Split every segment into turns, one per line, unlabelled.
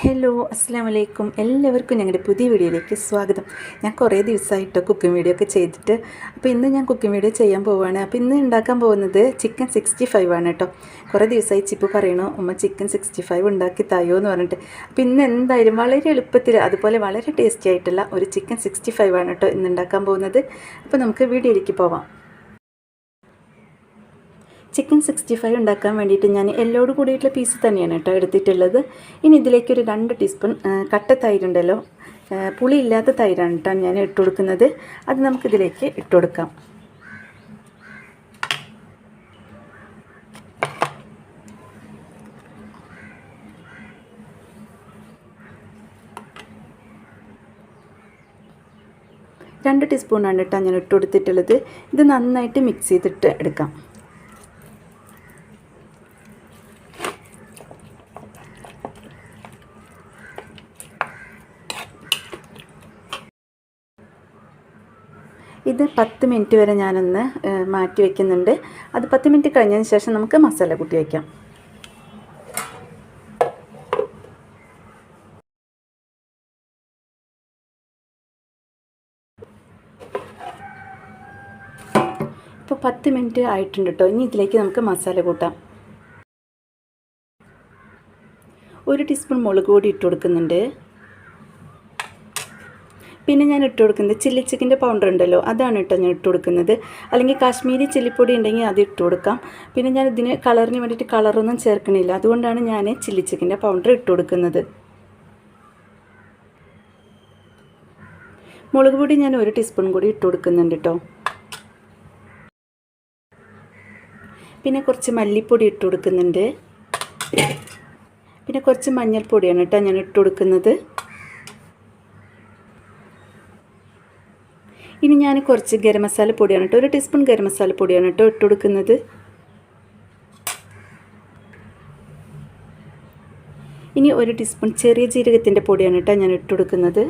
Hello അസ്സാം വലൈക്കും എല്ലാവർക്കും ഞങ്ങളുടെ പുതിയ വീഡിയോയിലേക്ക് സ്വാഗതം. ഞാൻ കുറേ ദിവസമായിട്ട് കുക്കിംഗ് വീഡിയോ ഒക്കെ ചെയ്തിട്ട്. അപ്പോൾ ഇന്ന് ഞാൻ കുക്കിംഗ് വീഡിയോ ചെയ്യാൻ പോവുകയാണ് അപ്പോൾ ഇന്ന് ഉണ്ടാക്കാൻ പോകുന്നത് ചിക്കൻ സിക്സ്റ്റി ഫൈവ് ആണ് കേട്ടോ കുറേ ദിവസമായി ചിപ്പ് പറയണു ഉമ്മ ചിക്കൻ സിക്സ്റ്റി ഫൈവ് ഉണ്ടാക്കി തയോ എന്ന് പറഞ്ഞിട്ട്. അപ്പോൾ ഇന്ന് എന്തായാലും വളരെ എളുപ്പത്തിൽ അതുപോലെ വളരെ ടേസ്റ്റി ആയിട്ടുള്ള ഒരു ചിക്കൻ സിക്സ്റ്റി ഫൈവ് ആണ് കേട്ടോ ഇന്ന് ഉണ്ടാക്കാൻ പോകുന്നത്. അപ്പോൾ നമുക്ക് വീഡിയോയിലേക്ക് പോവാം. ചിക്കൻ സിക്സ്റ്റി ഫൈവ് ഉണ്ടാക്കാൻ വേണ്ടിയിട്ട് ഞാൻ എല്ലോട് കൂടിയിട്ടുള്ള പീസ് തന്നെയാണ് കേട്ടോ എടുത്തിട്ടുള്ളത്. ഇനി ഇതിലേക്ക് ഒരു രണ്ട് ടീസ്പൂൺ കട്ട തൈരുണ്ടല്ലോ. ആ, പുളി ഇല്ലാത്ത തൈരാണ് കേട്ടോ ഞാൻ ഇട്ട് കൊടുക്കുന്നത്. അത് നമുക്കിതിലേക്ക് ഇട്ട് കൊടുക്കാം. രണ്ട് ടീസ്പൂണാണ് കേട്ടോ ഞാൻ ഇട്ട് കൊടുത്തിട്ടുള്ളത്. ഇത് നന്നായിട്ട് മിക്സ് ചെയ്തിട്ട് എടുക്കാം. ഇത് പത്ത് മിനിറ്റ് വരെ ഞാനൊന്ന് മാറ്റി വയ്ക്കുന്നുണ്ട് അത് പത്ത് മിനിറ്റ് കഴിഞ്ഞതിന് ശേഷം നമുക്ക് മസാല കൂട്ടി വയ്ക്കാം ഇപ്പോൾ പത്ത് മിനിറ്റ് ആയിട്ടുണ്ട് കേട്ടോ ഇനി ഇതിലേക്ക് നമുക്ക് മസാല കൂട്ടാം. ഒരു ടീസ്പൂൺ മുളക് പൊടി ഇട്ട് കൊടുക്കുന്നുണ്ട്. പിന്നെ ഞാൻ ഇട്ട് കൊടുക്കുന്നത് ചില്ലി ചിക്കന്റെ പൗഡർ ഉണ്ടല്ലോ അതാണ് കേട്ടോ ഞാൻ ഇട്ട് കൊടുക്കുന്നത്. അല്ലെങ്കിൽ കാശ്മീരി ചില്ലിപ്പൊടി ഉണ്ടെങ്കിൽ അത് ഇട്ട് കൊടുക്കാം. പിന്നെ ഞാൻ ഇതിന് കളറിന് വേണ്ടിയിട്ട് കളറൊന്നും ചേർക്കണില്ല. അതുകൊണ്ടാണ് ഞാൻ ചില്ലി ചിക്കന്റെ പൗഡർ ഇട്ട് കൊടുക്കുന്നത്. മുളക് പൊടി ഞാൻ ഒരു ടീസ്പൂൺ കൂടി ഇട്ട് കൊടുക്കുന്നുണ്ട് കേട്ടോ പിന്നെ കുറച്ച് മല്ലിപ്പൊടി ഇട്ട് കൊടുക്കുന്നുണ്ട്. പിന്നെ കുറച്ച് മഞ്ഞൾപ്പൊടിയാണ് കേട്ടോ ഞാൻ ഇട്ട് കൊടുക്കുന്നത്. ഞാൻ കുറച്ച് ഗരം മസാല പൊടിയാണ് കേട്ടോ. ഒരു ടീസ്പൂൺ ഗരം മസാല പൊടിയാണ് കേട്ടോ ഇട്ട് കൊടുക്കുന്നത്. ഇനി ഒരു ടീസ്പൂൺ ചെറിയ ജീരകത്തിന്റെ പൊടിയാണ് കേട്ടോ ഞാൻ ഇട്ട് കൊടുക്കുന്നത്.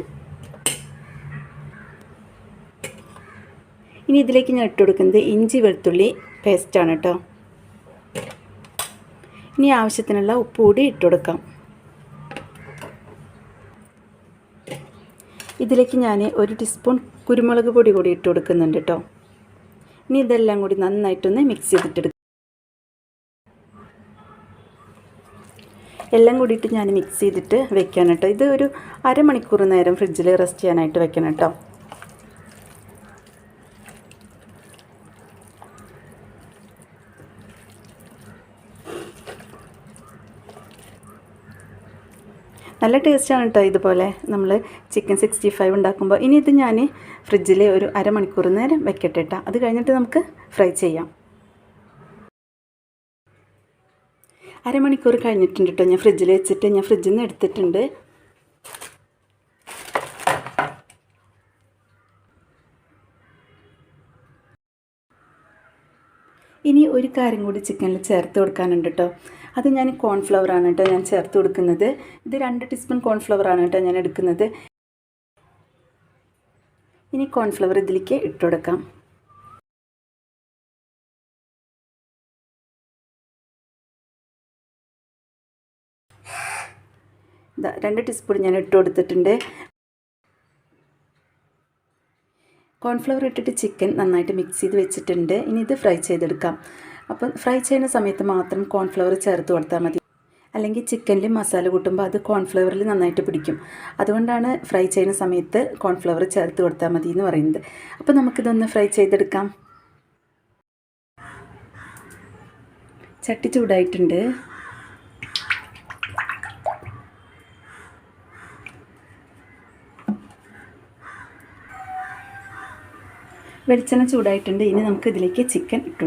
ഇനി ഇതിലേക്ക് ഞാൻ ഇട്ട് കൊടുക്കുന്നത് ഇഞ്ചി വെളുത്തുള്ളി പേസ്റ്റാണ് കേട്ടോ. ഇനി ആവശ്യത്തിനുള്ള ഉപ്പ് കൂടി ഇട്ട് കൊടുക്കാം. ഇതിലേക്ക് ഞാൻ ഒരു ടീസ്പൂൺ കുരുമുളക് പൊടി കൂടി ഇട്ട് കൊടുക്കുന്നുണ്ട് കേട്ടോ ഇനി ഇതെല്ലാം കൂടി നന്നായിട്ടൊന്ന് മിക്സ് ചെയ്തിട്ടെടുക്കും. എല്ലാം കൂടിയിട്ട് ഞാൻ മിക്സ് ചെയ്തിട്ട് വെക്കാൻ കേട്ടോ ഇത് ഒരു അരമണിക്കൂർ നേരം ഫ്രിഡ്ജിൽ റെസ്റ്റ് ചെയ്യാനായിട്ട് വെക്കണം കേട്ടോ നല്ല ടേസ്റ്റാണ് കേട്ടോ ഇതുപോലെ നമ്മൾ ചിക്കൻ സിക്സ്റ്റി ഫൈവ് ഉണ്ടാക്കുമ്പോൾ. ഇനി ഇത് ഞാൻ ഫ്രിഡ്ജിൽ ഒരു അരമണിക്കൂർ നേരം വെക്കട്ടെ കേട്ടോ അത് കഴിഞ്ഞിട്ട് നമുക്ക് ഫ്രൈ ചെയ്യാം. അരമണിക്കൂർ കഴിഞ്ഞിട്ടുണ്ട് കേട്ടോ ഞാൻ ഫ്രിഡ്ജിൽ വെച്ചിട്ട് ഞാൻ ഫ്രിഡ്ജിൽ നിന്ന് എടുത്തിട്ടുണ്ട്. ഇനി ഒരു കാര്യം കൂടി ചിക്കനിൽ ചേർത്ത് കൊടുക്കാനുണ്ട് കേട്ടോ അത് ഞാൻ കോൺഫ്ലവർ ആണ് കേട്ടോ ഞാൻ ചേർത്ത് കൊടുക്കുന്നത്. ഇത് രണ്ട് ടീസ്പൂൺ കോൺഫ്ലവർ ആണ് കേട്ടോ ഞാൻ എടുക്കുന്നത്. ഇനി കോൺഫ്ലവർ ഇതിലേക്ക് ഇട്ട് കൊടുക്കാം. ഇതാ രണ്ട് ടീസ്പൂൺ ഞാൻ ഇട്ട് കൊടുത്തിട്ടുണ്ട്. കോൺഫ്ലവർ ഇട്ടിട്ട് ചിക്കൻ നന്നായിട്ട് മിക്സ് ചെയ്ത് വെച്ചിട്ടുണ്ട്. ഇനി ഇത് ഫ്രൈ ചെയ്തെടുക്കാം. അപ്പം ഫ്രൈ ചെയ്യുന്ന സമയത്ത് മാത്രം കോൺഫ്ലവർ ചേർത്ത് കൊടുത്താൽ മതി. അല്ലെങ്കിൽ ചിക്കനിൽ മസാല കൂട്ടുമ്പോൾ അത് കോൺഫ്ലവറിൽ നന്നായിട്ട് പിടിക്കും. അതുകൊണ്ടാണ് ഫ്രൈ ചെയ്യുന്ന സമയത്ത് കോൺഫ്ലവർ ചേർത്ത് കൊടുത്താൽ മതി എന്ന് പറയുന്നത്. അപ്പോൾ നമുക്കിതൊന്ന് ഫ്രൈ ചെയ്തെടുക്കാം. ചട്ടി ചൂടായിട്ടുണ്ട്. വെളിച്ചെണ്ണ ചൂടായിട്ടുണ്ട്. ഇനി നമുക്ക് ഇതിലേക്ക് ചിക്കൻ ഇട്ട്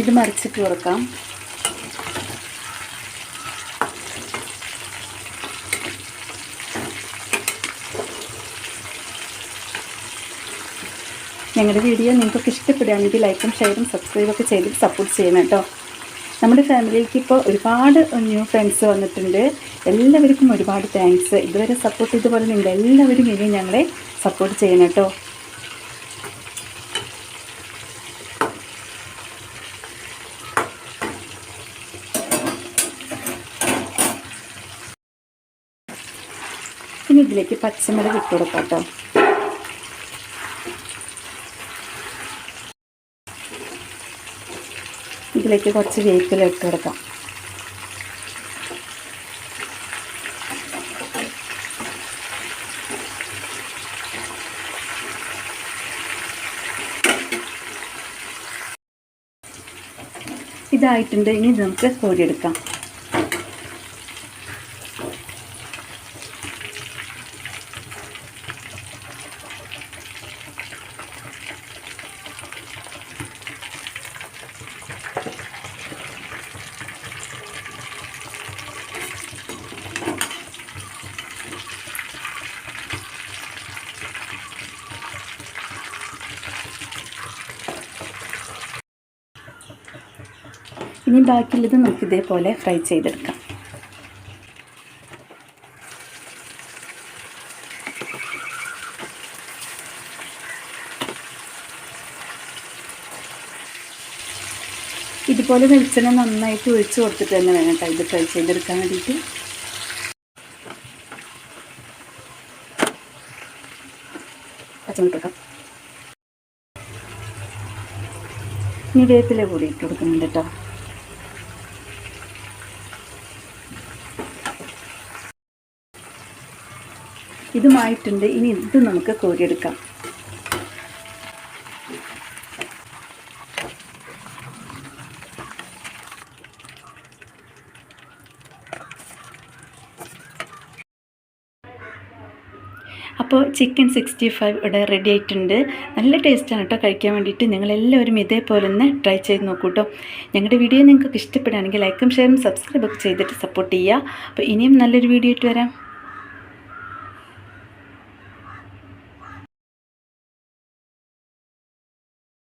ഇത് മറിച്ചിട്ട് കൊടുക്കാം. ഞങ്ങളുടെ വീഡിയോ നിങ്ങൾക്ക് ഇഷ്ടപ്പെടുകയാണെങ്കിൽ ലൈക്കും ഷെയറും സബ്സ്ക്രൈബൊക്കെ ചെയ്ത് സപ്പോർട്ട് ചെയ്യണം കേട്ടോ. നമ്മുടെ ഫാമിലിക്ക് ഇപ്പോൾ ഒരുപാട് ന്യൂ ഫ്രണ്ട്സ് വന്നിട്ടുണ്ട്. എല്ലാവർക്കും ഒരുപാട് താങ്ക്സ് ഇതുവരെ സപ്പോർട്ട് ചെയ്ത പോലെ നിങ്ങൾ എല്ലാവരും ഇനിയും ഞങ്ങളെ സപ്പോർട്ട് ചെയ്യണം കേട്ടോ. ഇനി ഇതിലേക്ക് പച്ചമുളക് ഇട്ട് കൊടുക്കാം കേട്ടോ ഇതിലേക്ക് കുറച്ച് വേപ്പില ഇട്ട് കൊടുക്കാം. ഇതായിട്ടുണ്ട്. ഇനി നമുക്ക് നമുക്ക് കോരിയെടുക്കാം. ഇനി ബാക്കിയുള്ളത് നമുക്ക് ഇതേപോലെ ഫ്രൈ ചെയ്തെടുക്കാം. ഇതുപോലെ വെളിച്ചെണ്ണ നന്നായിട്ട് ഒഴിച്ച് കൊടുത്തിട്ട് തന്നെ വേണം കേട്ടോ ഇത് ഫ്രൈ ചെയ്തെടുക്കാൻ വേണ്ടിയിട്ട്. പച്ചമുളക് ഇനി വേപ്പില കൂടി ഇട്ട് കൊടുക്കുന്നുണ്ട് കേട്ടോ. ഇതുമായിട്ടുണ്ട്. ഇനി ഇത് നമുക്ക് കോരിയെടുക്കാം. അപ്പോൾ ചിക്കൻ സിക്സ്റ്റി ഫൈവ് ഇവിടെ റെഡി ആയിട്ടുണ്ട്. നല്ല ടേസ്റ്റാണ് കേട്ടോ കഴിക്കാൻ വേണ്ടിയിട്ട്. നിങ്ങളെല്ലാവരും ഇതേപോലെ ഒന്ന് ട്രൈ ചെയ്ത് നോക്കൂ കേട്ടോ. ഞങ്ങളുടെ വീഡിയോ നിങ്ങൾക്ക് ഇഷ്ടപ്പെടുകയാണെങ്കിൽ ലൈക്കും ഷെയറും സബ്സ്ക്രൈബൊക്കെ ചെയ്തിട്ട് സപ്പോർട്ട് ചെയ്യുക. അപ്പോൾ ഇനിയും നല്ലൊരു വീഡിയോ ഇട്ട് വരാം.